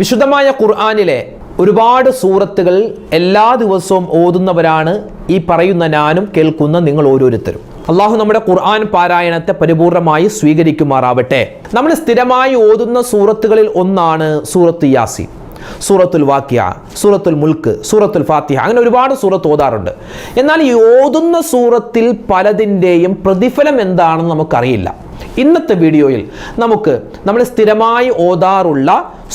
വിശുദ്ധമായ ഖുർആാനിലെ ഒരുപാട് സൂറത്തുകൾ എല്ലാ ദിവസവും ഓതുന്നവരാണ് ഈ പറയുന്ന ഞാനും കേൾക്കുന്ന നിങ്ങൾ ഓരോരുത്തരും. അള്ളാഹു നമ്മുടെ ഖുർആൻ പാരായണത്തെ പരിപൂർണമായി സ്വീകരിക്കുമാറാവട്ടെ. നമ്മൾ സ്ഥിരമായി ഓതുന്ന സൂറത്തുകളിൽ ഒന്നാണ് സൂറത്ത് യാസി സൂറത്തുൽ വാക്യ സൂറത്തുൽ മുൽക്ക് സൂറത്തുൽ ഫാത്തിഹ അങ്ങനെ ഒരുപാട് സൂറത്ത് ഓതാറുണ്ട്. എന്നാൽ ഈ ഓതുന്ന സൂറത്തിൽ പലതിന്റെയും പ്രതിഫലം എന്താണെന്ന് നമുക്കറിയില്ല. ഇന്നത്തെ വീഡിയോയിൽ നമുക്ക് നമ്മൾ സ്ഥിരമായി ഓതാറുള്ള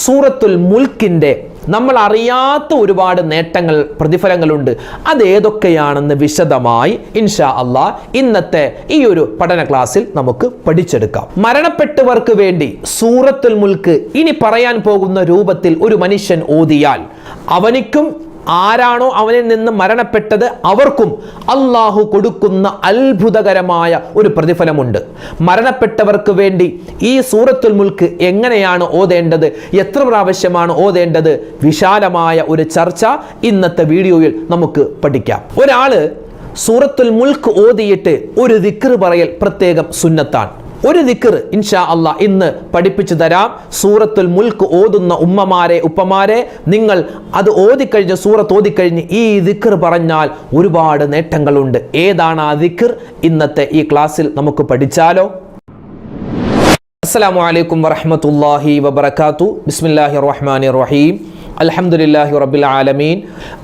സൂറത്തുൽ മുൽക്കിന്റെ നമ്മൾ അറിയാത്ത ഒരുപാട് നേട്ടങ്ങൾ പ്രതിഫലങ്ങളുണ്ട്. അതേതൊക്കെയാണെന്ന് വിശദമായി ഇൻഷാ അള്ളാ ഇന്നത്തെ ഈ ഒരു പഠന ക്ലാസ്സിൽ നമുക്ക് പഠിച്ചെടുക്കാം. മരണപ്പെട്ടവർക്ക് വേണ്ടി സൂറത്തുൽ മുൽക്ക് ഇനി പറയാൻ പോകുന്ന രൂപത്തിൽ ഒരു മനുഷ്യൻ ഓതിയാൽ അവനിക്കും ആരാണോ അവനിൽ നിന്ന് മരണപ്പെട്ടത് അവർക്കും അള്ളാഹു കൊടുക്കുന്ന അത്ഭുതകരമായ ഒരു പ്രതിഫലമുണ്ട്. മരണപ്പെട്ടവർക്ക് വേണ്ടി ഈ സൂറത്തുൽ മുൽക്ക് എങ്ങനെയാണ് ഓതേണ്ടത്? എത്ര പ്രാവശ്യമാണ് ഓതേണ്ടത്? വിശാലമായ ഒരു ചർച്ച ഇന്നത്തെ വീഡിയോയിൽ നമുക്ക് പഠിക്കാം. ഒരാൾ സൂറത്തുൽ മുൽക്ക് ഓതിയിട്ട് ഒരു ദിക്ർ പറയൽ പ്രത്യേകം സുന്നത്താണ്. ഒരു ദിക്കർ ഇൻഷാ അല്ല ഇന്ന് പഠിപ്പിച്ചു തരാം. സൂറത്തുൽ മുൽക്ക് ഓതുന്ന ഉമ്മമാരെ ഉപ്പമാരെ നിങ്ങൾ അത് ഓതിക്കഴിഞ്ഞ് സൂറത്ത് ഓതിക്കഴിഞ്ഞ് ഈ ദിക്കർ പറഞ്ഞാൽ ഒരുപാട് നേട്ടങ്ങളുണ്ട്. ഏതാണ് ആ ദിക്കർ? ഇന്നത്തെ ഈ ക്ലാസ്സിൽ നമുക്ക് പഠിച്ചാലോ? അസ്സാം വലൈക്കും വറഹ്മത്തുള്ളാഹി വബറകാതു ബിസ്മില്ലാഹി റഹ്മാൻ റഹീം. അൽഹംദുലില്ലാഹി റബ്ബിൽ ആലമീൻ.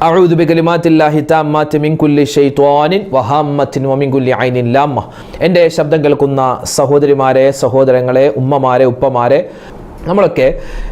അഊദു ബികലിമാത്തില്ലാഹി താമ്മാത്തി മിൻ കുല്ലി ശൈത്വാനിൻ വഹാമ്മത്തിൻ വമിൻ കുല്ലി ഐനിൻ ലാമ്മ. എന്റെ ശബ്ദം കേൾക്കുന്ന സഹോദരിമാരെ സഹോദരങ്ങളെ ഉമ്മമാരെ ഉപ്പമാരെ നമ്മളൊക്കെ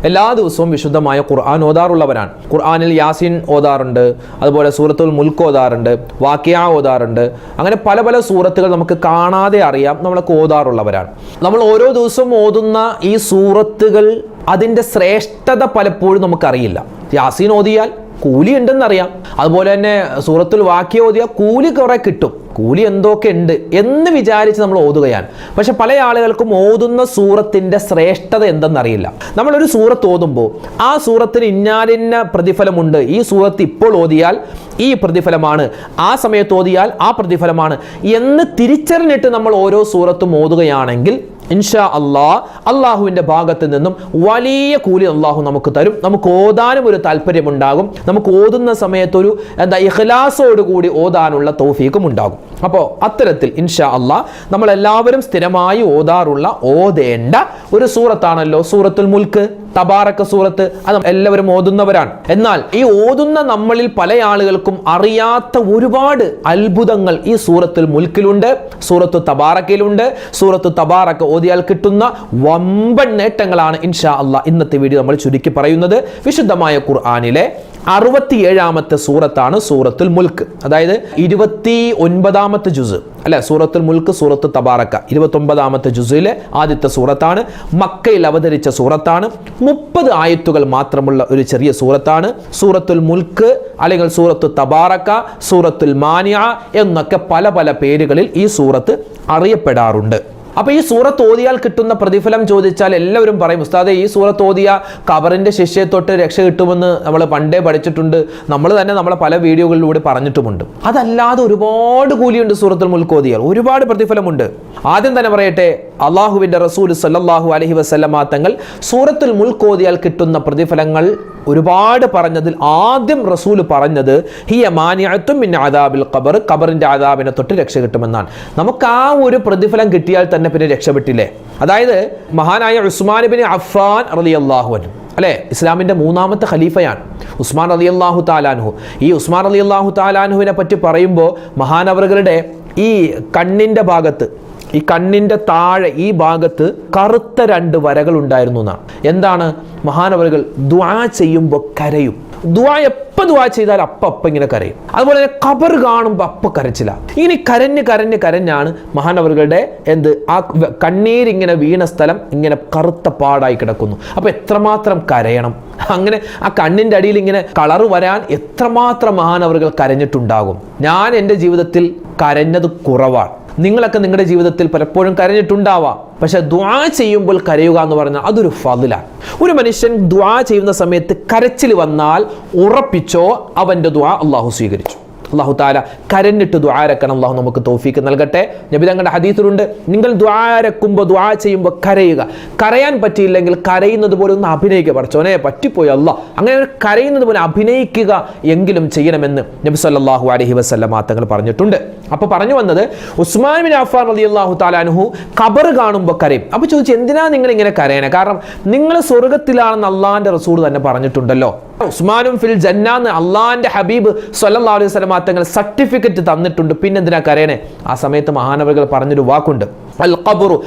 എല്ലാ ദിവസവും വിശുദ്ധമായ ഖുർആൻ ഓതാറുള്ളവരാണ്. ഖുർആനിൽ യാസിൻ ഓതാറുണ്ട് അതുപോലെ സൂറത്തുൽ മുൽക്ക് ഓതാറുണ്ട് വാക്യ ഓതാറുണ്ട്. അങ്ങനെ പല പല സൂറത്തുകൾ നമുക്ക് കാണാതെ അറിയാം നമ്മളൊക്കെ ഓതാറുള്ളവരാണ്. നമ്മൾ ഓരോ ദിവസവും ഓതുന്ന ഈ സൂറത്തുകൾ അതിന്റെ ശ്രേഷ്ഠത പലപ്പോഴും നമുക്കറിയില്ല. യാസീൻ ഓതിയാൽ കൂലി ഉണ്ടെന്നറിയാം. അതുപോലെ തന്നെ സൂറത്തുൽ വാക്യ ഓതിയാൽ കൂലി കുറെ കിട്ടും. കൂലി എന്തൊക്കെ ഉണ്ട് എന്ന് വിചാരിച്ച് നമ്മൾ ഓതുകയാണ്. പക്ഷെ പല ആളുകൾക്കും ഓതുന്ന സൂറത്തിന്റെ ശ്രേഷ്ഠത എന്തെന്നറിയില്ല. നമ്മളൊരു സൂറത്ത് ഓതുമ്പോൾ ആ സൂറത്തിന് ഇന്നാലിന്ന പ്രതിഫലമുണ്ട്. ഈ സൂറത്ത് ഇപ്പോൾ ഓതിയാൽ ഈ പ്രതിഫലമാണ്. ആ സമയത്ത് ഓതിയാൽ ആ പ്രതിഫലമാണ്. എന്ന് തിരിച്ചറിഞ്ഞിട്ട് നമ്മൾ ഓരോ സൂറത്തും ഓതുകയാണെങ്കിൽ ഇൻഷാ അള്ളാഹ് അള്ളാഹുവിന്റെ ഭാഗത്ത് നിന്നും വലിയ കൂലി അള്ളാഹു നമുക്ക് തരും. നമുക്ക് ഓതാനും ഒരു താല്പര്യമുണ്ടാകും. നമുക്ക് ഓതുന്ന സമയത്തൊരു എന്താ ഇഖ്ലാസോട് കൂടി ഓതാനുള്ള തൗഫീക്കും ഉണ്ടാകും. അപ്പോൾ അത്തരത്തിൽ ഇൻഷാ അള്ളാ നമ്മളെല്ലാവരും സ്ഥിരമായി ഓതാറുള്ള ഓതേണ്ട ഒരു സൂറത്താണല്ലോ സൂറത്തുൽ മുൽക്ക് തബാറക്ക സൂറത്ത്. അത് എല്ലാവരും ഓതുന്നവരാണ്. എന്നാൽ ഈ ഓതുന്ന നമ്മളിൽ പല ആളുകൾക്കും അറിയാത്ത ഒരുപാട് അത്ഭുതങ്ങൾ ഈ സൂറത്തുൽ മുൽക്കിലുണ്ട് സൂറത്ത് തബാറക്കയിലുണ്ട് സൂറത്ത് തബാറക്ക ഓതിയാൽ കിട്ടുന്ന വമ്പൻ നേട്ടങ്ങളാണ് ഇൻഷാ അള്ളാ ഇന്നത്തെ വീഡിയോ നമ്മൾ ചുരുക്കി പറയുന്നത്. വിശുദ്ധമായ ഖുർആാനിലെ അറുപത്തിയേഴാമത്തെ സൂറത്താണ് സൂറത്തുൽ മുൽക്ക്. അതായത് ഇരുപത്തി ഒൻപതാമത്തെ ജുസ്. അല്ലെ? സൂറത്തുൽ മുൽക്ക് സൂറത്ത് തബാറക്ക. ഇരുപത്തി ഒമ്പതാമത്തെ ജുസിലെ ആദ്യത്തെ സൂറത്താണ്. മക്കയിൽ അവതരിച്ച സൂറത്താണ്. മുപ്പത് ആയത്തുകൾ മാത്രമുള്ള ഒരു ചെറിയ സൂറത്താണ്. സൂറത്തുൽ മുൽക്ക് അല്ലെങ്കിൽ സൂറത്ത് തബാറക്ക സൂറത്തുൽ മാനിയ എന്നൊക്കെ പല പല പേരുകളിൽ ഈ സൂറത്ത് അറിയപ്പെടാറുണ്ട്. അപ്പൊ ഈ സൂറത്ത് ഓതിയാൽ കിട്ടുന്ന പ്രതിഫലം ചോദിച്ചാൽ എല്ലാവരും പറയും ഉസ്താദെ ഈ സൂറത്ത് ഓതിയ കബറിന്റെ ശിഷ്യയെ തൊട്ട് രക്ഷ കിട്ടുമെന്ന് നമ്മൾ പണ്ടേ പഠിച്ചിട്ടുണ്ട്. നമ്മൾ തന്നെ നമ്മളെ പല വീഡിയോകളിലൂടെ പറഞ്ഞിട്ടുമുണ്ട്. അതല്ലാതെ ഒരുപാട് കൂലിയുണ്ട് സൂറത്തുൽ മുൽക്ക് ഒരുപാട് പ്രതിഫലമുണ്ട്. ആദ്യം തന്നെ പറയട്ടെ അള്ളാഹുവിന്റെ റസൂൽ സല്ലാഹു അലഹി വസല്ലമ തങ്ങൾ സൂറത്തുൽ മുൽക്ക് ഓതിയാൽ കിട്ടുന്ന പ്രതിഫലങ്ങൾ ഒരുപാട് പറഞ്ഞതിൽ ആദ്യം റസൂൽ പറഞ്ഞത് ഹിയ മാനിയത്തും പിന്നെ ആദാബിൽ ഖബർ. ഖബറിന്റെ ആദാബിനെ തൊട്ട് രക്ഷ കിട്ടുമെന്നാണ്. നമുക്ക് ആ ഒരു പ്രതിഫലം കിട്ടിയാൽ തന്നെ പിന്നെ രക്ഷപ്പെട്ടില്ലേ? അതായത് മഹാനായ ഉസ്മാൻ ബിൻ അഫ്ഫാൻ റലി അൻഹു. അല്ലേ? ഇസ്ലാമിന്റെ മൂന്നാമത്തെ ഖലീഫയാണ് ഉസ്മാൻ അലി അള്ളാഹു താലാൻഹു ഈ ഉസ്മാൻ അലി അള്ളാഹു താലാൻഹുവിനെ പറ്റി പറയുമ്പോൾ മഹാനവറുകളുടെ ഈ കണ്ണിന്റെ ഭാഗത്ത് ഈ കണ്ണിന്റെ താഴെ ഈ ഭാഗത്ത് കറുത്ത രണ്ട് വരകൾ ഉണ്ടായിരുന്നു എന്നാണ് എന്താണ്? മഹാനവറുകൾ ദ്വാ ചെയ്യുമ്പോൾ കരയും. ദ്വാ എപ്പോൾ ദ്വാ ചെയ്താൽ അപ്പ അപ്പ ഇങ്ങനെ കരയും. അതുപോലെ തന്നെ കബർ കാണുമ്പോൾ അപ്പ കരച്ചില്ല ഇനി കരഞ്ഞ് കരഞ്ഞ് കരഞ്ഞാണ് മഹാനവറുകളുടെ എന്ത്? ആ കണ്ണീരിങ്ങനെ വീണ സ്ഥലം ഇങ്ങനെ കറുത്ത പാടായി കിടക്കുന്നു. അപ്പോൾ എത്രമാത്രം കരയണം? അങ്ങനെ ആ കണ്ണിന്റെ അടിയിൽ ഇങ്ങനെ കളറ് വരാൻ എത്രമാത്രം മഹാനവറുകൾ കരഞ്ഞിട്ടുണ്ടാകും? ഞാൻ എന്റെ ജീവിതത്തിൽ കരഞ്ഞത് കുറവാണ്. നിങ്ങളൊക്കെ നിങ്ങളുടെ ജീവിതത്തിൽ പലപ്പോഴും കരഞ്ഞിട്ടുണ്ടാവാം. പക്ഷെ ദ്വാ ചെയ്യുമ്പോൾ കരയുക എന്ന് പറഞ്ഞാൽ അതൊരു ഫതിലാണ് ഒരു മനുഷ്യൻ ദ്വാ ചെയ്യുന്ന സമയത്ത് കരച്ചിൽ വന്നാൽ ഉറപ്പിച്ചോ അവന്റെ ദ്വാ അള്ളാഹു സ്വീകരിച്ചു. അള്ളാഹു താല കരഞ്ഞിട്ട് ദ്വാരക്കണം അള്ളാഹു നമുക്ക് തോഫീക്ക് നൽകട്ടെ. നബി തങ്ങളുടെ ഹദീസിലുണ്ട്. നിങ്ങൾ ദ്വാരക്കുമ്പോൾ ദ്വാ ചെയ്യുമ്പോൾ കരയുക. കരയാൻ പറ്റിയില്ലെങ്കിൽ കരയുന്നത് പോലെ ഒന്ന് അഭിനയിക്കുക. പഠിച്ചോനെ പറ്റിപ്പോയി അല്ല. അങ്ങനെ കരയുന്നത് പോലെ അഭിനയിക്കുക എങ്കിലും ചെയ്യണമെന്ന് നബി സല്ലല്ലാഹു അലൈഹി വസല്ലമ തങ്ങൾ പറഞ്ഞിട്ടുണ്ട്. അപ്പോൾ പറഞ്ഞു വന്നത് ഉസ്മാൻ ബിൻ അഫാൻ അലി അള്ളാഹു താലാനുഹു ഖബർ കാണുമ്പോൾ കരയും. അപ്പോൾ ചോദിച്ചു എന്തിനാ നിങ്ങൾ ഇങ്ങനെ കരയണേ? കാരണം നിങ്ങൾ സ്വർഗത്തിലാണെന്ന് അള്ളാഹിന്റെ റസൂൽ തന്നെ പറഞ്ഞിട്ടുണ്ടല്ലോ. ഉസ്മാനും ഫിൽ ജന്നാന്ന് അള്ളാഹിന്റെ ഹബീബ് സല്ലല്ലാഹു അലൈഹി സ്വലം തങ്ങൾ സർട്ടിഫിക്കറ്റ് തന്നിട്ടുണ്ട്. പിന്നെ എന്തിനാ കരയണേ? ആ സമയത്ത് മഹാനവകൾ പറഞ്ഞൊരു വാക്കുണ്ട്. അൽ ഖബറു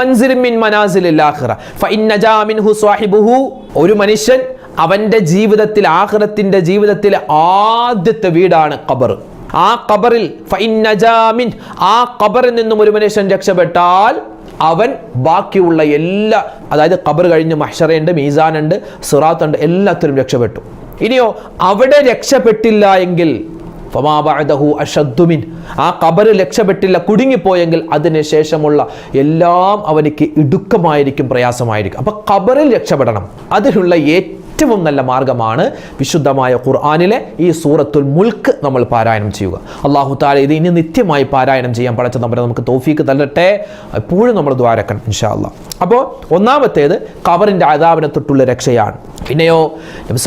മിൻ മിൻഹു ഒരു മനുഷ്യൻ അവന്റെ ജീവിതത്തിൽ ആഖിറത്തിന്റെ ജീവിതത്തിലെ ആദ്യത്തെ വീടാണ് ഖബർ. ആ ഖബറിൽ ഫൈൻ ആ ഖബറിൽ നിന്നും ഒരു മനുഷ്യൻ രക്ഷപ്പെട്ടാൽ അവൻ ബാക്കിയുള്ള എല്ലാ അതായത് ഖബർ കഴിഞ്ഞ് മഹ്ഷറയുണ്ട് മീസാനുണ്ട് സിറാത്തുണ്ട് എല്ലാത്തിലും രക്ഷപ്പെട്ടു. ഇനിയോ അവിടെ രക്ഷപ്പെട്ടില്ല എങ്കിൽ ഫമാബഅദഹു ആ കബറ് രക്ഷപ്പെട്ടില്ല കുടുങ്ങിപ്പോയെങ്കിൽ അതിന് ശേഷമുള്ള എല്ലാം അവനിക്ക് ഇടുക്കമായിരിക്കും പ്രയാസമായിരിക്കും. അപ്പൊ കബറിൽ രക്ഷപ്പെടണം. അതിനുള്ള ഏറ്റവും നല്ല മാർഗമാണ് വിശുദ്ധമായ ഖുർആാനിലെ ഈ സൂറത്തുൽ മുൽക്ക് നമ്മൾ പാരായണം ചെയ്യുക. അള്ളാഹു താല ഇത് ഇനി നിത്യമായി പാരായണം ചെയ്യാൻ പഠിച്ച നമ്മുടെ നമുക്ക് തോഫീക്ക് തല്ലട്ടെ. എപ്പോഴും നമ്മൾ ദ്വാരക്കണം ഇൻഷാല്ല അപ്പോൾ ഒന്നാമത്തേത് കവറിന്റെ അതാവിനെ തൊട്ടുള്ള രക്ഷയാണ്. പിന്നെയോ നബി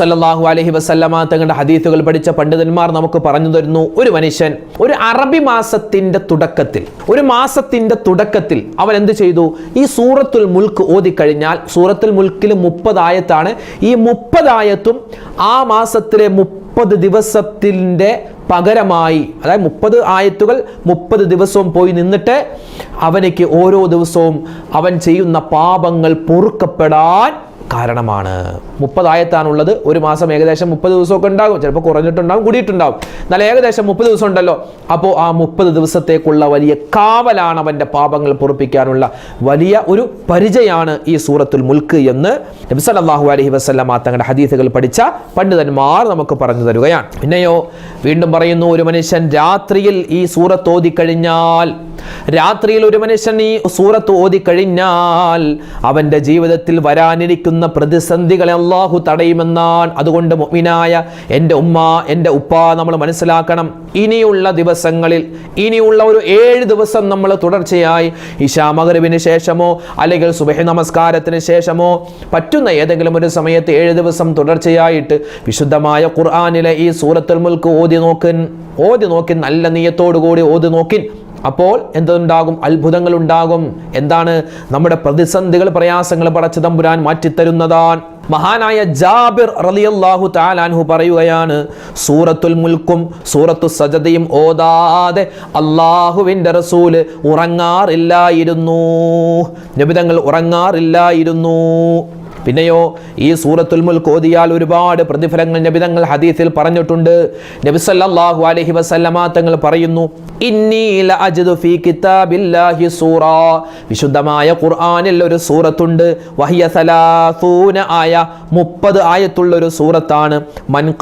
അലഹി വസല്ലമ തങ്ങളുടെ ഹദീസുകൾ പഠിച്ച പണ്ഡിതന്മാർ നമുക്ക് പറഞ്ഞു തരുന്നു. ഒരു മനുഷ്യൻ ഒരു അറബി മാസത്തിന്റെ തുടക്കത്തിൽ ഒരു മാസത്തിന്റെ തുടക്കത്തിൽ അവൻ എന്ത് ചെയ്തു? ഈ സൂറത്തുൽ മുൽക്ക് ഓതിക്കഴിഞ്ഞാൽ സൂറത്തുൽ മുൽക്കിൽ മുപ്പതായത്താണ് ഈ മുപ്പതായത്തും ആ മാസത്തിലെ മുപ്പത് ദിവസത്തിന്റെ പകരമായി അതായത് മുപ്പത് ആയത്തുകൾ മുപ്പത് ദിവസവും പോയി നിന്നിട്ട് അവനിക്ക് ഓരോ ദിവസവും അവൻ ചെയ്യുന്ന പാപങ്ങൾ പൊറുക്കപ്പെടാൻ കാരണമാണ്. മുപ്പതായത്താണുള്ളത്. ഒരു മാസം ഏകദേശം മുപ്പത് ദിവസമൊക്കെ ഉണ്ടാകും. ചിലപ്പോൾ കുറഞ്ഞിട്ടുണ്ടാകും കൂടിയിട്ടുണ്ടാകും. എന്നാൽ ഏകദേശം മുപ്പത് ദിവസം ഉണ്ടല്ലോ. അപ്പോൾ ആ മുപ്പത് ദിവസത്തേക്കുള്ള വലിയ കാവലാണ് അവന്റെ പാപങ്ങൾ പൊറപ്പിക്കാനുള്ള വലിയ ഒരു പരിചയമാണ് ഈ സൂറത്തുൽ മുൽക്ക് എന്ന് നബി അലഹി വസ്ലാം തങ്ങളുടെ ഹദീസുകൾ പഠിച്ച പണ്ഡിതന്മാർ നമുക്ക് പറഞ്ഞു തരുകയാണ്. പിന്നെയോ വീണ്ടും പറയുന്നു ഒരു മനുഷ്യൻ രാത്രിയിൽ ഈ സൂറത്ത് ഓതിക്കഴിഞ്ഞാൽ രാത്രിയിൽ ഒരു മനുഷ്യൻ ഈ സൂറത്ത് ഓതി കഴിഞ്ഞാൽ അവന്റെ ജീവിതത്തിൽ വരാനിരിക്കുന്ന പ്രതിസന്ധികളെ അള്ളാഹു തടയുമെന്നാണ് അതുകൊണ്ട് മുഅ്മിനായ എന്റെ ഉമ്മ എന്റെ ഉപ്പ നമ്മൾ മനസ്സിലാക്കണം. ഇനിയുള്ള ദിവസങ്ങളിൽ ഇനിയുള്ള ഒരു ഏഴ് ദിവസം നമ്മൾ തുടർച്ചയായി ഇഷാ മഗ്രിബിന് ശേഷമോ അല്ലെങ്കിൽ സുബഹി നമസ്കാരത്തിന് ശേഷമോ പറ്റുന്ന ഏതെങ്കിലും ഒരു സമയത്ത് ഏഴ് ദിവസം തുടർച്ചയായിട്ട് വിശുദ്ധമായ ഖുർആാനിലെ ഈ സൂറത്തുൽ മുൽക്ക് ഓതി നോക്കിൻ ഓതി നോക്കി നല്ല നീയത്തോടു കൂടി ഓതി നോക്കിൻ. അപ്പോൾ എന്തുണ്ടാകും? അത്ഭുതങ്ങൾ ഉണ്ടാകും എന്താണ് നമ്മുടെ പ്രതിസന്ധികൾ പ്രയാസങ്ങൾ പടച്ചു തമ്പുരാൻ മാറ്റിത്തരുന്നതാണ്. മഹാനായ ജാബിർ റളിയല്ലാഹു താലാൻഹു പറയുകയാണ് സൂറത്തുൽ മുൽക്കും സൂറത്തു സജദയും ഓതാതെ അള്ളാഹുവിന്റെ റസൂൽ ഉറങ്ങാറില്ലായിരുന്നു. നബിതങ്ങൾ ഉറങ്ങാറില്ലായിരുന്നു. പിന്നെയോ ഈ സൂറത്തുൽ മുൽക്ക് ഓതിയാൽ ഒരുപാട് പ്രതിഫലങ്ങൾ നബിതങ്ങൾ ഹദീസിൽ പറഞ്ഞിട്ടുണ്ട്. നബി സല്ലല്ലാഹു അലൈഹി വസല്ലമ തങ്ങൾ പറയുന്നു ഫീ കിതാബില്ലാഹി സൂറ. വിശുദ്ധമായ ഖുർആനിൽ ഒരു സൂറത്തുണ്ട്. വഹിയ സലാസൂന ആയ മുപ്പത് ആയത്തുള്ള ഒരു സൂറത്താണ്. മൻ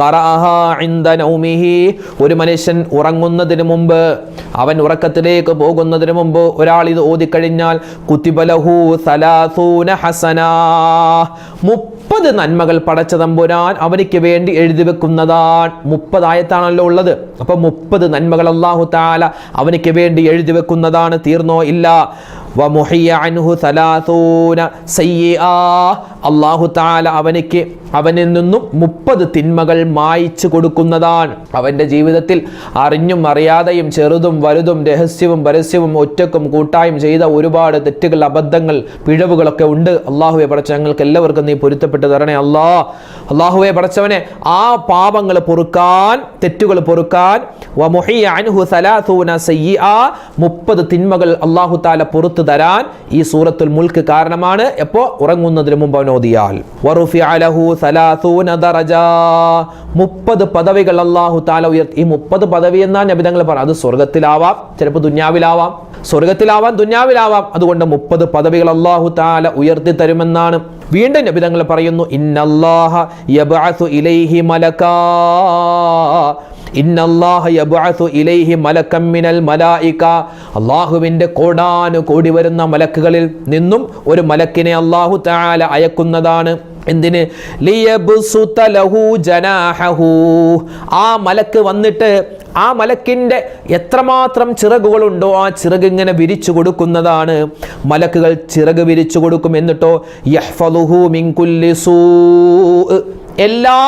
ഇൻദ നൗമിഹി. ഒരു മനുഷ്യൻ ഉറങ്ങുന്നതിന് മുമ്പ് അവൻ ഉറക്കത്തിലേക്ക് പോകുന്നതിന് മുമ്പ് ഒരാൾ ഇത് ഓതിക്കഴിഞ്ഞാൽ കുത്തിബലഹു സലാസൂന ഹസനാ. മുപ്പത് നന്മകൾ പടച്ച തമ്പുരാൻ അവനിക്ക് വേണ്ടി എഴുതി വെക്കുന്നതാണ്. മുപ്പതായത്താണല്ലോ ഉള്ളത്. അപ്പൊ മുപ്പത് നന്മകൾ അള്ളാഹു താല അവനിക്ക് വേണ്ടി എഴുതി വെക്കുന്നതാണ്. തീർന്നോ ഇല്ല? അള്ളാഹു താല അവനിക്ക് അവനിൽ നിന്നും മുപ്പത് തിന്മകൾ മായിച്ചു കൊടുക്കുന്നതാണ്. അവന്റെ ജീവിതത്തിൽ അറിഞ്ഞും അറിയാതെയും ചെറുതും വലുതും രഹസ്യവും പരസ്യവും ഒറ്റക്കും കൂട്ടായും ചെയ്ത ഒരുപാട് തെറ്റുകൾ അബദ്ധങ്ങൾ പിഴവുകളൊക്കെ ഉണ്ട്. അള്ളാഹുവെ പടച്ച ഞങ്ങൾക്ക് എല്ലാവർക്കും നീ പൊരുത്തപ്പെട്ട് തരണേ അല്ലാ. അള്ളാഹുവെ പടച്ചവനെ ആ പാപങ്ങൾ പൊറുക്കാൻ തെറ്റുകൾ പൊറുക്കാൻ മുപ്പത് തിന്മകൾ അള്ളാഹു താല പുറത്തു തരാൻ ഈ സൂറത്തുൽ മുൽക്ക് കാരണമാണ്. എപ്പോ? ഉറങ്ങുന്നതിന് മുമ്പ് ദറജ. മുപ്പത് പദവികൾ അള്ളാഹു താല ഉയർത്തി ഈ മുപ്പത് പദവി എന്നാ നബിതങ്ങൾ പറ അത് സ്വർഗത്തിലാവാം ചിലപ്പോൾ ദുന്യാവിലാവാം. സ്വർഗത്തിലാവാം ദുന്യാവിലാവാം. അതുകൊണ്ട് മുപ്പത് പദവികൾ അള്ളാഹു താല ഉയർത്തി തരുമെന്നാണ് വീണ്ടും നബിതങ്ങൾ പറയുന്നു ഇന്നല്ലാഹ യബ്അസു ഇലൈഹി കോടാനു കോടി വരുന്ന മലക്കുകളിൽ നിന്നും ഒരു മലക്കിനെ അള്ളാഹു താല അയക്കുന്നതാണ്. എന്തിന്? ആ മലക്ക് വന്നിട്ട് ആ മലക്കിന്റെ എത്രമാത്രം ചിറകുകളുണ്ടോ ആ ചിറകിങ്ങനെ വിരിച്ചു കൊടുക്കുന്നതാണ്. മലക്കുകൾ ചിറക് വിരിച്ചു കൊടുക്കും എന്നിട്ടോ യഹ്ഫലുഹു മിൻ കുല്ലി സൂ എല്ലാ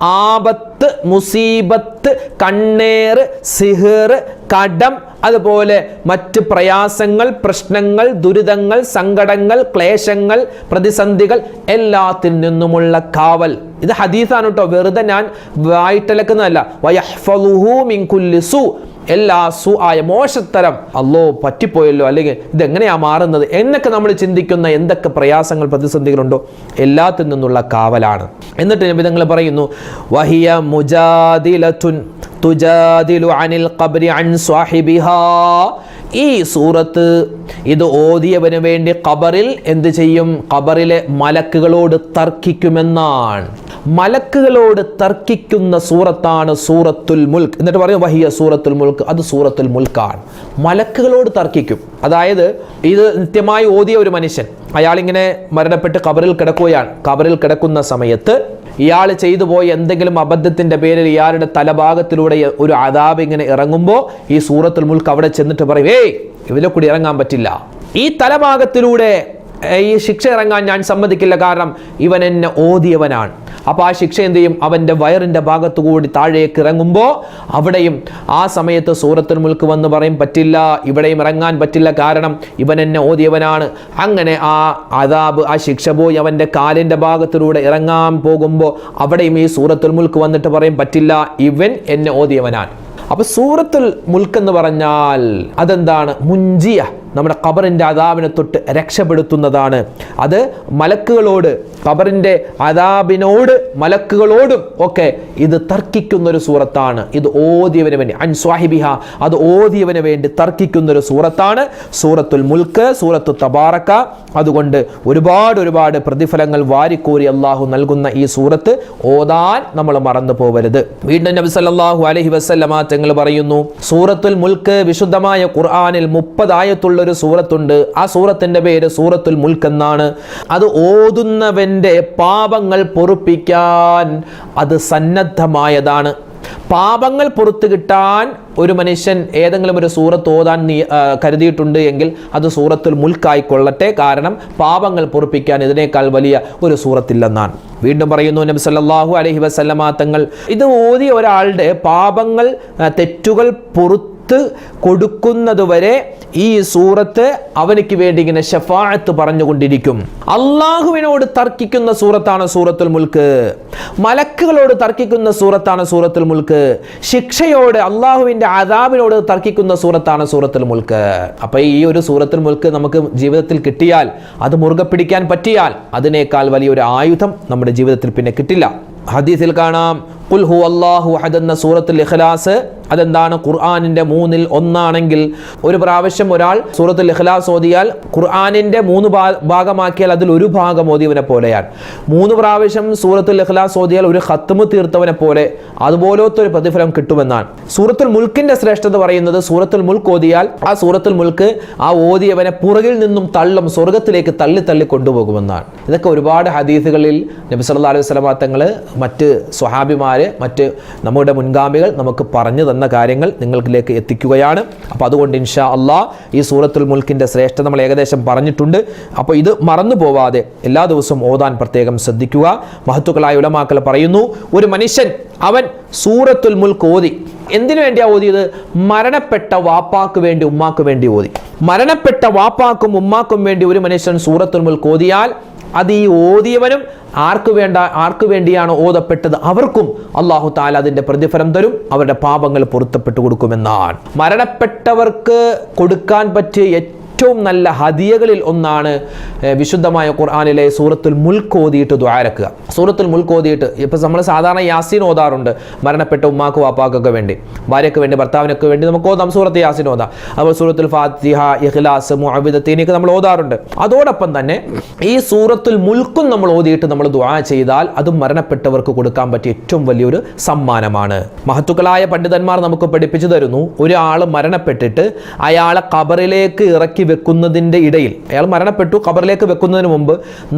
ആപത്ത് മുസീബത്ത് കണ്ണേറ് സിഹിർ കടം അതുപോലെ മറ്റ് പ്രയാസങ്ങൾ പ്രശ്നങ്ങൾ ദുരിതങ്ങൾ സങ്കടങ്ങൾ ക്ലേശങ്ങൾ പ്രതിസന്ധികൾ എല്ലാത്തിൽ നിന്നുമുള്ള കാവൽ. ഇത് ഹദീസാണ് കേട്ടോ വെറുതെ ഞാൻ വായിട്ടലക്കുന്നതല്ല. വയഹ്ഫലുഹു മിൻ കുല്ലി സു. എല്ലാ സു ആയ മോശത്തരം അല്ലോ പറ്റിപ്പോയല്ലോ അല്ലെങ്കിൽ ഇതെങ്ങനെയാ മാറുന്നത് എന്നൊക്കെ നമ്മൾ ചിന്തിക്കുന്ന എന്തൊക്കെ പ്രയാസങ്ങൾ പ്രതിസന്ധികളുണ്ടോ എല്ലാത്തിൽ നിന്നുള്ള കാവലാണ്. എന്നിട്ട് നബിതങ്ങൾ പറയുന്നു വഹിയ മുജാദിലത്തുൻ തുജാദിലു അനിൽ ഖബ്രി അൻ സ്വാഹിബിഹാ. ഈ സൂറത്ത് ഇത് ഓതിയവന് വേണ്ടി ഖബറിൽ എന്ത് ചെയ്യും? ഖബറിലെ മലക്കുകളോട് തർക്കിക്കുമെന്നാണ്. മലക്കുകളോട് തർക്കിക്കുന്ന സൂറത്താണ് സൂറത്തുൽ മുൽക്ക്. എന്നിട്ട് പറയും വഹിയ സൂറത്തുൽ മുൽക്ക്. അത് സൂറത്തുൽ മുൽക്കാണ്. മലക്കുകളോട് തർക്കിക്കും. അതായത് ഇത് നിത്യമായി ഓതിയ ഒരു മനുഷ്യൻ. അയാളിങ്ങനെ മരണപ്പെട്ട് കബറിൽ കിടക്കുകയാണ്. കബറിൽ കിടക്കുന്ന സമയത്ത് ഇയാൾ ചെയ്തു പോയ എന്തെങ്കിലും അബദ്ധത്തിന്റെ പേരിൽ ഇയാളുടെ തലഭാഗത്തിലൂടെ ഒരു അതാബ് ഇങ്ങനെ ഇറങ്ങുമ്പോൾ ഈ സൂറത്തുൽ മുൽക്ക് അവിടെ ചെന്നിട്ട് പറയും ഏയ് ഇതിലെ കൂടി ഇറങ്ങാൻ പറ്റില്ല. ഈ തലഭാഗത്തിലൂടെ ഈ ശിക്ഷ ഇറങ്ങാൻ ഞാൻ സമ്മതിക്കില്ല. കാരണം ഇവൻ എന്നെ ഓതിയവനാണ്. അപ്പോൾ ആ ശിക്ഷ എന്ത് ചെയ്യും? അവന്റെ വയറിന്റെ ഭാഗത്തു കൂടി താഴേക്ക് ഇറങ്ങുമ്പോൾ അവിടെയും ആ സമയത്ത് സൂറത്തുൽ മുൽക്ക് വന്ന് പറയും പറ്റില്ല ഇവിടെയും ഇറങ്ങാൻ പറ്റില്ല കാരണം ഇവൻ എന്നെ ഓതിയവനാണ്. അങ്ങനെ ആ അതാബ് ആ ശിക്ഷ പോയി അവന്റെ കാലിന്റെ ഭാഗത്തിലൂടെ ഇറങ്ങാൻ പോകുമ്പോൾ അവിടെയും ഈ സൂറത്തുൽ മുൽക്ക് വന്നിട്ട് പറയും പറ്റില്ല ഇവൻ എന്നെ ഓതിയവനാണ്. അപ്പൊ സൂറത്തുൽ മുൽക്ക് എന്ന് പറഞ്ഞാൽ അതെന്താണ്? മുഞ്ചിയ നമ്മുടെ ഖബറിന്റെ അതാവിനെ തൊട്ട് രക്ഷപ്പെടുത്തുന്നതാണ്. അത് മലക്കുകളോട് ഖബറിന്റെ അതാബിനോട് മലക്കുകളോടും ഒക്കെ ഇത് തർക്കിക്കുന്നൊരു സൂറത്താണ്. ഇത് ഓതിയവന് വേണ്ടി അൻ സ്വാഹിബിഹ അത് ഓതിയവന് വേണ്ടി തർക്കിക്കുന്നൊരു സൂറത്താണ്. സൂറത്തുൽ മുൽക്ക് സൂറത്തു തബാറക്ക. അതുകൊണ്ട് ഒരുപാട് ഒരുപാട് പ്രതിഫലങ്ങൾ വാരിക്കോരി അള്ളാഹു നൽകുന്ന ഈ സൂറത്ത് ഓതാൻ നമ്മൾ മറന്നു പോവരുത്. വീണ്ടും നബി സല്ലാഹു അലഹി വസല്ലമ തങ്ങൾ പറയുന്നു സൂറത്തുൽ മുൽക്ക് വിശുദ്ധമായ ഖുർആാനിൽ മുപ്പതായത്തുള്ള ഒരു സൂറത്തുണ്ട്. ആ സൂറത്തിന്റെ പേര് സൂറത്തുൽ മുൽക്ക് എന്നാണ്. അത് ഓതുന്നവന്റെ പാപങ്ങൾ പൊറുപ്പിക്കാൻ അത് സന്നദ്ധമായതാണ്. പാപങ്ങൾ പുറത്തു കിട്ടാൻ ഒരു മനുഷ്യൻ ഏതെങ്കിലും ഒരു സൂറത്ത് ഓതാൻ നീ കരുതിയിട്ടുണ്ട് എങ്കിൽ അത് സൂറത്തുൽ മുൽക്കായിക്കൊള്ളട്ടെ. കാരണം പാപങ്ങൾ പൊറുപ്പിക്കാൻ ഇതിനേക്കാൾ വലിയ ഒരു സൂറത്തില്ലെന്നാണ്. വീണ്ടും പറയുന്നു നബി സല്ലല്ലാഹു അലഹി വസല്ലമ തങ്ങൾ ഇത് ഓതിയ ഒരാളുടെ പാപങ്ങൾ തെറ്റുകൾ പുറത്ത് കൊടുക്കുന്നതുവരെ ഈ സൂറത്ത് അവനക്ക് വേണ്ടി ഇങ്ങനെ ഷഫാഅത്ത് പറഞ്ഞുകൊണ്ടിരിക്കും. അള്ളാഹുവിനോട് തർക്കിക്കുന്ന സൂറത്താണ് സൂറത്തുൽ മുൽക്ക്. മലക്കുകളോട് തർക്കിക്കുന്ന സൂറത്താണ് സൂറത്തുൽ മുൽക്ക്. ശിക്ഷയോട് അള്ളാഹുവിന്റെ അതാബിനോട് തർക്കിക്കുന്ന സൂറത്താണ് സൂറത്തുൽ മുൽക്ക്. അപ്പൊ ഈ ഒരു സൂറത്തുൽ മുൽക്ക് നമുക്ക് ജീവിതത്തിൽ കിട്ടിയാൽ അത് മുറുകെ പിടിക്കാൻ പറ്റിയാൽ അതിനേക്കാൾ വലിയൊരു ആയുധം നമ്മുടെ ജീവിതത്തിൽ പിന്നെ കിട്ടില്ല. ഹദീസിൽ കാണാം ഖുൽ ഹു അല്ലാഹു അഹദ് എന്ന സൂറത്തുൽ ഇഖ്ലാസ്. അതെന്താണ്? ഖുർആനിന്റെ മൂന്നിൽ ഒന്നാണെങ്കിൽ ഒരു പ്രാവശ്യം ഒരാൾ സൂറത്തുൽ ഇഖ്ലാസ് ഓതിയാൽ ഖുർആനിന്റെ മൂന്ന് ഭാഗമാക്കിയാൽ അതിൽ ഒരു ഭാഗം ഓതിയവനെ പോലെയാണ്. മൂന്ന് പ്രാവശ്യം സൂറത്തുൽ ഇഖ്ലാസ് ഓതിയാൽ ഒരു ഖത്മ് തീർത്തവനെ പോലെ അതുപോലത്തെ ഒരു പ്രതിഫലം കിട്ടുമെന്നാണ്. സൂറത്തുൽ മുൽക്കിന്റെ ശ്രേഷ്ഠത പറയുന്നത് സൂറത്തുൽ മുൽക്ക് ഓതിയാൽ ആ സൂറത്തുൽ മുൽക്ക് ആ ഓതിയവനെ പുറകിൽ നിന്നും തള്ളും സ്വർഗത്തിലേക്ക് തള്ളി തള്ളി കൊണ്ടുപോകുമെന്നാണ്. ഇതൊക്കെ ഒരുപാട് ഹദീസുകളിൽ നബി അലൈഹി വസല്ലമ തങ്ങൾ മറ്റ് സ്വഹാബിമാർ മറ്റ് നമ്മുടെ മുൻഗാമികൾ നമുക്ക് പറഞ്ഞു തന്ന കാര്യങ്ങൾ നിങ്ങൾക്കിലേക്ക് എത്തിക്കുകയാണ്. അപ്പോൾ അതുകൊണ്ട് ഇൻഷാ അള്ളാ ഈ സൂറത്തുൽ മുൽക്കിന്റെ ശ്രേഷ്ഠ നമ്മൾ ഏകദേശം പറഞ്ഞിട്ടുണ്ട്. അപ്പോൾ ഇത് മറന്നു പോവാതെ എല്ലാ ദിവസവും ഓതാൻ പ്രത്യേകം ശ്രദ്ധിക്കുക. മഹത്തുക്കളായ ഉലമാക്കൾ പറയുന്നു ഒരു മനുഷ്യൻ അവൻ സൂറത്തുൽ മുൽക്ക് ഓതി. എന്തിനു വേണ്ടിയാ ഓതിയത്? മരണപ്പെട്ട വാപ്പാക്ക് വേണ്ടി ഉമ്മാക്ക് വേണ്ടി ഓതി. മരണപ്പെട്ട വാപ്പാക്കും ഉമ്മാക്കും വേണ്ടി ഒരു മനുഷ്യൻ സൂറത്തുൽ മുൽക്ക് ഓതിയാൽ അത് ഈ ഓതിയവനും ആർക്ക് വേണ്ട ആർക്ക് വേണ്ടിയാണ് ഓതപ്പെട്ടത് അവർക്കും അള്ളാഹു താല അതിന്റെ പ്രതിഫലം തരും അവരുടെ പാപങ്ങൾ പൊരുത്തപ്പെട്ടു കൊടുക്കുമെന്നാണ്. മരണപ്പെട്ടവർക്ക് കൊടുക്കാൻ പറ്റിയ ഏറ്റവും നല്ല ഹദിയകളിൽ ഒന്നാണ് വിശുദ്ധമായ ഖുർആാനിലെ സൂറത്തുൽ മുൽക്ക് ഓതിയിട്ട് ദ്വാരക്കുക സൂറത്തുൽ മുൽക്ക് ഇപ്പം നമ്മൾ സാധാരണ യാസീൻ ഓതാറുണ്ട് മരണപ്പെട്ട ഉമ്മാക്ക് വാപ്പാക്കൊക്കെ വേണ്ടി. ഭാര്യയ്ക്ക് വേണ്ടി ഭർത്താവിനൊക്കെ വേണ്ടി നമുക്ക് ഓതാം സൂറത്ത് യാസീൻ ഓതാം. അപ്പോൾ സൂറത്തുൽ ഫാത്തിഹ ഇഖ്ലാസ് മുഅബിദത്തീനൊക്കെ നമ്മൾ ഓതാറുണ്ട്. അതോടൊപ്പം തന്നെ ഈ സൂറത്തുൽ മുൽക്കും നമ്മൾ ഓതിയിട്ട് നമ്മൾ ദ്വാ ചെയ്താൽ അതും മരണപ്പെട്ടവർക്ക് കൊടുക്കാൻ പറ്റിയ ഏറ്റവും വലിയൊരു സമ്മാനമാണ്. മഹത്തുക്കളായ പണ്ഡിതന്മാർ നമുക്ക് പഠിപ്പിച്ചു തരുന്നു ഒരാൾ മരണപ്പെട്ടിട്ട് അയാളെ കബറിലേക്ക് ഇറക്കി വെക്കുന്നതിന്റെ ഇടയിൽ അയാൾ മരണപ്പെട്ടു. ഖബറിലേക്ക് വെക്കുന്നതിന് മുമ്പ്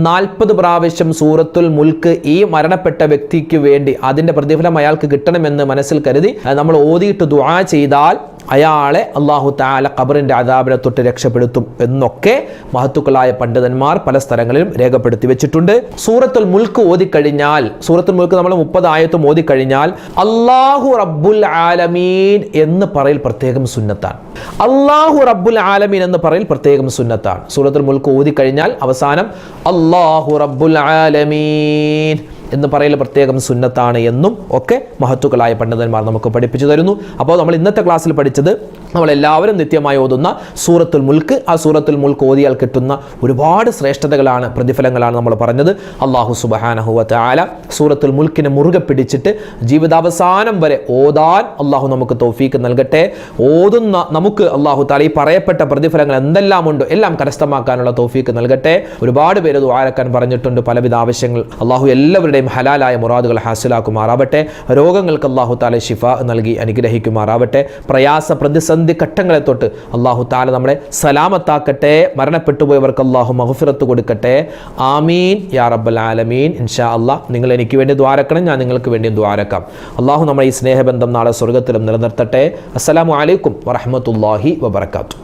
നാൽപ്പത് പ്രാവശ്യം സൂറത്തുൽ മുൽക്ക് ഈ മരണപ്പെട്ട വ്യക്തിക്ക് വേണ്ടി അതിന്റെ പ്രതിഫലം അയാൾക്ക് കിട്ടണമെന്ന് മനസ്സിൽ കരുതി. നമ്മൾ ഓതിയിട്ട് ദുആ ചെയ്താൽ അയാളെ അള്ളാഹു താല ഖബറിന്റെ അതാപിനെ തൊട്ട് രക്ഷപ്പെടുത്തും എന്നൊക്കെ മഹത്തുക്കളായ പണ്ഡിതന്മാർ പല സ്ഥലങ്ങളിലും രേഖപ്പെടുത്തി വെച്ചിട്ടുണ്ട്. സൂറത്തുൽ മുൽക്ക് ഓതിക്കഴിഞ്ഞാൽ സൂറത്തുൽ മുൽക്ക് നമ്മൾ മുപ്പത് ആയത്തും ഓതിക്കഴിഞ്ഞാൽ അള്ളാഹു റബ്ബുൽ ആലമീൻ എന്ന് പറയൽ പ്രത്യേകം സുന്നത്താണ്. അള്ളാഹു റബ്ബുൽ ആലമീൻ എന്ന് പറയൽ പ്രത്യേകം സുന്നത്താണ്. സൂറത്തുൽ മുൽക്ക് ഓതിക്കഴിഞ്ഞാൽ അവസാനം അള്ളാഹു റബ്ബുൽ ആലമീൻ. എന്ന് പറയൽ പ്രത്യേകം സുന്നത്താണ് എന്നും ഒക്കെ മഹത്തുക്കളായ പണ്ഡിതന്മാർ നമുക്ക് പഠിപ്പിച്ചു തരുന്നു. അപ്പോൾ നമ്മൾ ഇന്നത്തെ ക്ലാസ്സിൽ പഠിച്ചത് നമ്മളെല്ലാവരും നിത്യമായി ഓതുന്ന സൂറത്തുൽ മുൽക്ക്. ആ സൂറത്തുൽ മുൽക്ക് ഓതിയാൽ കിട്ടുന്ന ഒരുപാട് ശ്രേഷ്ഠതകളാണ് പ്രതിഫലങ്ങളാണ് നമ്മൾ പറഞ്ഞത്. അള്ളാഹു സുബഹാനഹുവത്ത് ആല സൂറത്തുൽ മുൽക്കിനെ മുറുകെ പിടിച്ചിട്ട് ജീവിതാവസാനം വരെ ഓതാൻ അള്ളാഹു നമുക്ക് തോഫീക്ക് നൽകട്ടെ. ഓതുന്ന നമുക്ക് അള്ളാഹു താല ഈ പറയപ്പെട്ട പ്രതിഫലങ്ങൾ എന്തെല്ലാം ഉണ്ടോ എല്ലാം കരസ്ഥമാക്കാനുള്ള തോഫീക്ക് നൽകട്ടെ. ഒരുപാട് പേര് ദ്വാരക്കാൻ പറഞ്ഞിട്ടുണ്ട് പലവിധ ആവശ്യങ്ങൾ. അള്ളാഹു എല്ലാവരുടെയും ഹലാലായ മുറാദുകൾ ഹാസിലാക്കുമാറാവട്ടെ. രോഗങ്ങൾക്ക് അള്ളാഹു താല ഷിഫ നൽകി അനുഗ്രഹിക്കുമാറാവട്ടെ. പ്രയാസ പ്രതിസന്ധി ഘട്ടങ്ങളെ തൊട്ട് അള്ളാഹു താല നമ്മളെ സലാമത്താക്കട്ടെ. മരണപ്പെട്ടു പോയവർക്ക് അള്ളാഹു മഹഫിറത്ത് കൊടുക്കട്ടെ. ആമീൻ. യാ റബ്ബൽ ആലമീൻ. ഇൻഷാ അള്ളാഹ് നിങ്ങൾ എനിക്ക് വേണ്ടി ദ്വാരക്കണം ഞാൻ നിങ്ങൾക്ക് വേണ്ടി ദ്വാരക്കാം അള്ളാഹു നമ്മളെ ഈ സ്നേഹബന്ധം നാളെ സ്വർഗത്തിലും നിലനിർത്തട്ടെ. അസ്സലാമു അലൈക്കും വറഹമത്തല്ലാഹി വബർക്കാത്തു